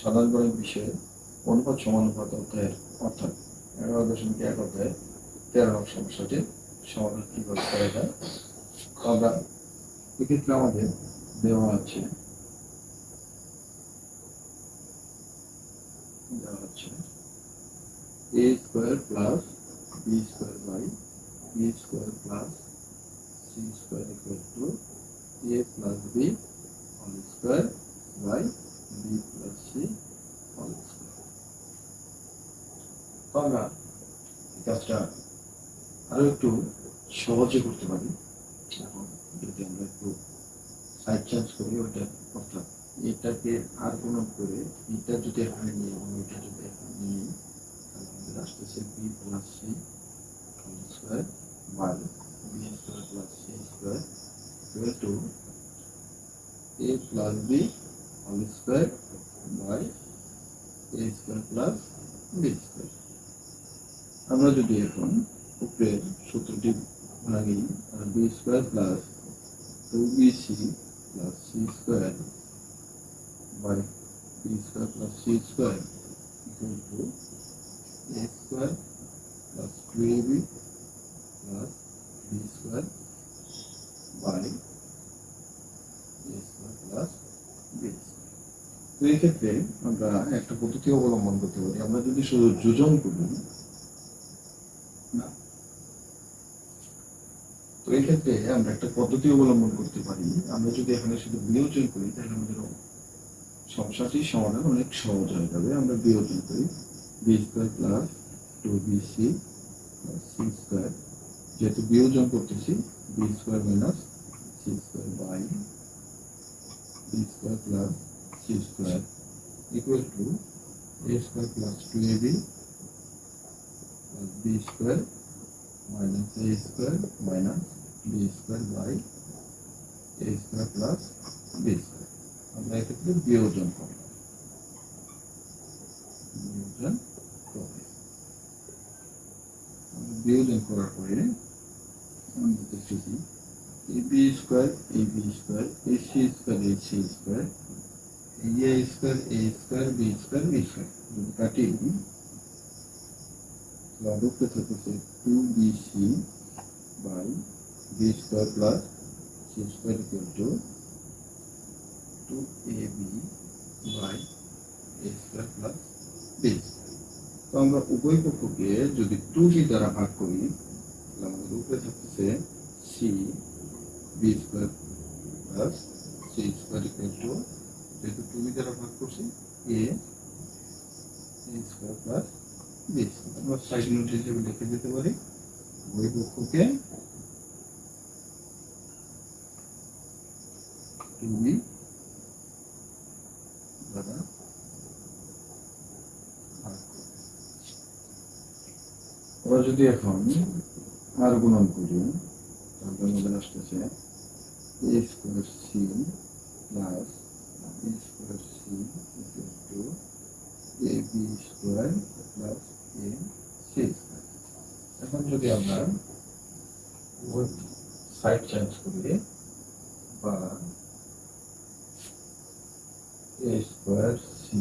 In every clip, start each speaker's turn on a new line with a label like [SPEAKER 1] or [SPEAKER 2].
[SPEAKER 1] সাধারণ বিষয়ে অনুপাত সমানুপাত অধ্যায়ের অর্থাৎ এগারো দশমিক এক অধ্যায়ের তেরো নং সমস্যাটির সমাধান কীভাবে করা যায়? আমরা এক্ষেত্রে আমাদের দেওয়া আছে। দেওয়া হচ্ছে A square plus B square by B square plus C square equal to A plus B whole square by B plus C whole তো আমরা এই কাজটা আরও একটু সহজে করতে পারি। এখন যদি আমরা একটু সাইড চেঞ্জ করি ওটা অর্থাৎ এটাকে আর গুণন করে এটা যদি এখানে নিয়ে এবং এটা যদি এখানে নিয়ে তাহলে আমাদের আসতেছে B plus C whole square by B square plus C square to A plus B whole square by A square plus B square আমরা যদি এখন উপরে সূত্রটি লাগি B square plus two B C plus C square by B square plus C square equal to A square plus two A B plus B square by A square plus B তো এই ক্ষেত্রে আমরা একটা পদ্ধতি অবলম্বন করতে পারি। আমরা যদি শুধু যোজন করি তো এই ক্ষেত্রে আমরা একটা পদ্ধতি অবলম্বন করতে পারি। আমরা যদি এখানে শুধু বিয়োজন করি, তাহলে আমাদের সমস্যাটির সমাধান অনেক সহজ হয়ে যাবে। আমরা বিয়োজন করি। B square plus two B C C square যেহেতু বিয়োজন করতেছি B square minus C square by B square plus C square equal to A square plus two A B plus B square minus A square minus B square by A square plus B square আমরা এক্ষেত্রে বিয়োজন করব। বিয়োজন করব। আমরা বিয়োজন করার পরে আমরা দেখতেছি A B square A B square A C square A C square A square A square B square B square যদি কাটি লম্বকে থাকতেছে two B C by B square plus C square equal to two A B by A square plus B তো আমরা উভয় পক্ষকে যদি two B দ্বারা ভাগ করি তাহলে আমাদের উপরে থাকতেছে C B square plus C square equal to যেহেতু বি দ্বারা ভাগ করছি। এ স্কোয়ার প্লাস বি আমরা সাইড নোট হিসেবে লিখে দিতে পারি। উভয় পক্ষকে বি দ্বারা আমরা যদি এখন আর গুণন করি তাহলে আমাদের আসতেছে A square C plus square C equal to A B square plus A C square এখন যদি আমরা সাইড চেঞ্জ করি, বা A square C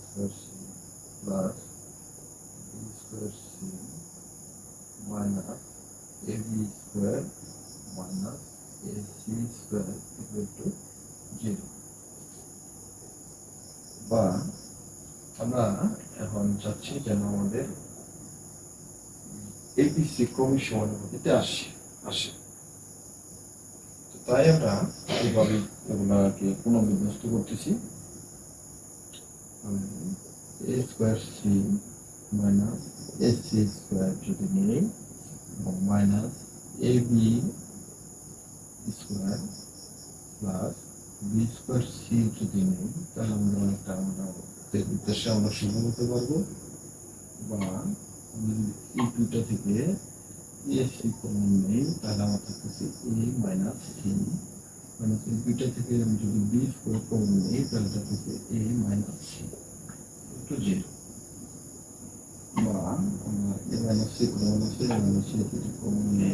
[SPEAKER 1] square C plus B square C minus A B square minus A C square equal to zero বা আমরা এখন চাচ্ছি যেন আমাদের এপিসি ক্রমিক সমানুপাতিতে আসে আসে। তাই আমরা এইভাবে এগুলাকে পুনর্বিন্যস্ত করতেছি। A square C minus A C square যদি নিই minus A B square plus B square C যদি নিই, তাহলে আমাদের অনেকটা আমরা উদ্দেশ্যে আমরা শুরু হতে পারব। বা এই দুইটা থেকে এ সি কমন নেই, তাহলে আমার থাকতেছে এ মাইনাস সি মাইনাস এই দুইটা থেকে আমি যদি বি স্কোয়ার কমন নেই, তাহলে থাকতেছে A minus C to zero বা আমরা এ মাইনাস সি কমন আছে এ মাইনাস সি কমন নেই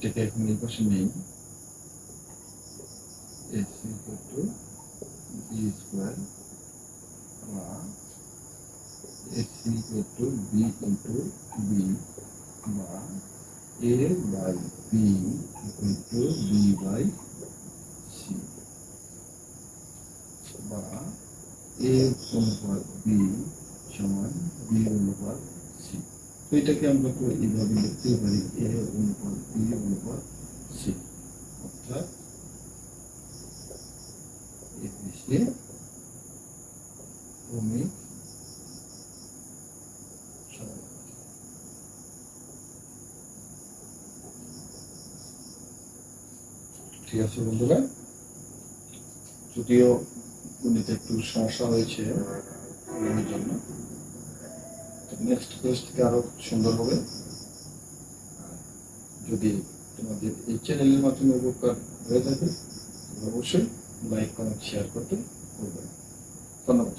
[SPEAKER 1] এটাকে এখন এই পাশে নেই two B two B B A by B two B by C বা এ অনুপাত বি সমান বি অনুপাত তো এটাকে আমরা তো এইভাবে লিখতে পারি, এ অনুপাত, বি অনুপাত, সি। অর্থাৎ ঠিক আছে বন্ধুরা? যদিও গণিতে একটু সমস্যা হয়েছে জন্য। নেক্সট থেকে আরও সুন্দর হবে যদি তোমাদের এই চ্যানেলের মাধ্যমে উপকার হয়ে থাকে অবশ্যই লাইক কমেন্ট শেয়ার করতে করবে ধন্যবাদ।